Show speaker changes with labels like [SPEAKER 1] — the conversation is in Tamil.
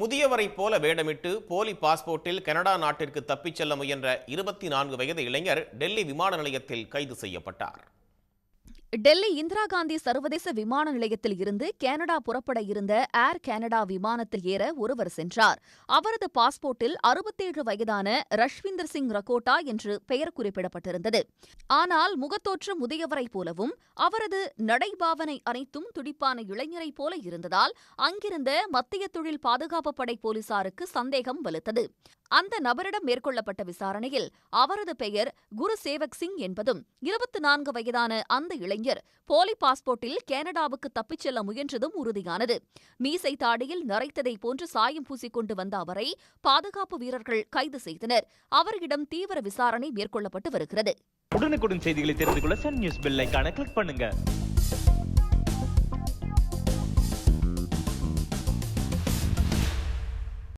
[SPEAKER 1] முதியவரை போல வேடமிட்டு போலி பாஸ்போர்ட்டில் கனடா நாட்டிற்கு தப்பிச் செல்ல முயன்ற இருபத்தி நான்கு வயது இளைஞர் டெல்லி விமான நிலையத்தில் கைது செய்யப்பட்டார்.
[SPEAKER 2] டெல்லி இந்திரா காந்தி சர்வதேச விமான நிலையத்தில் இருந்து கனடா புறப்பட இருந்த ஏர் கனடா விமானத்தில் ஏற ஒருவர் சென்றார். அவரது பாஸ்போர்ட்டில் அறுபத்தேழு வயதான ரஷ்விந்தர் சிங் ரகோட்டா என்று பெயர் குறிப்பிடப்பட்டிருந்தது. ஆனால் முகத்தோற்று முதியவரைப் போலவும் அவரது நடைபாவனை அனைத்தும் துடிப்பான இளைஞரைப் போல இருந்ததால் அங்கிருந்த மத்திய தொழில் பாதுகாப்பு படை போலீசாருக்கு சந்தேகம் வலுத்தது. அந்த நபரிடம் மேற்கொள்ளப்பட்ட விசாரணையில் அவரது பெயர் குரு சேவக் சிங் என்பதும் இருபத்தி நான்கு வயதான அந்த இளைஞர் போலி பாஸ்போர்ட்டில் கனடாவுக்கு தப்பிச் செல்ல முயன்றதும் உறுதியானது. மீசை தாடியில் நரைத்ததை போன்று சாயம் பூசிக்கொண்டு வந்த அவரை பாதுகாப்பு வீரர்கள் கைது செய்தனர். அவரிடம் தீவிர விசாரணை மேற்கொள்ளப்பட்டு வருகிறது.
[SPEAKER 3] உடனுக்குடன் செய்திகளை தெரிந்து கொள்ள சன் நியூஸ் பெல் கிளிக் பண்ணுங்க.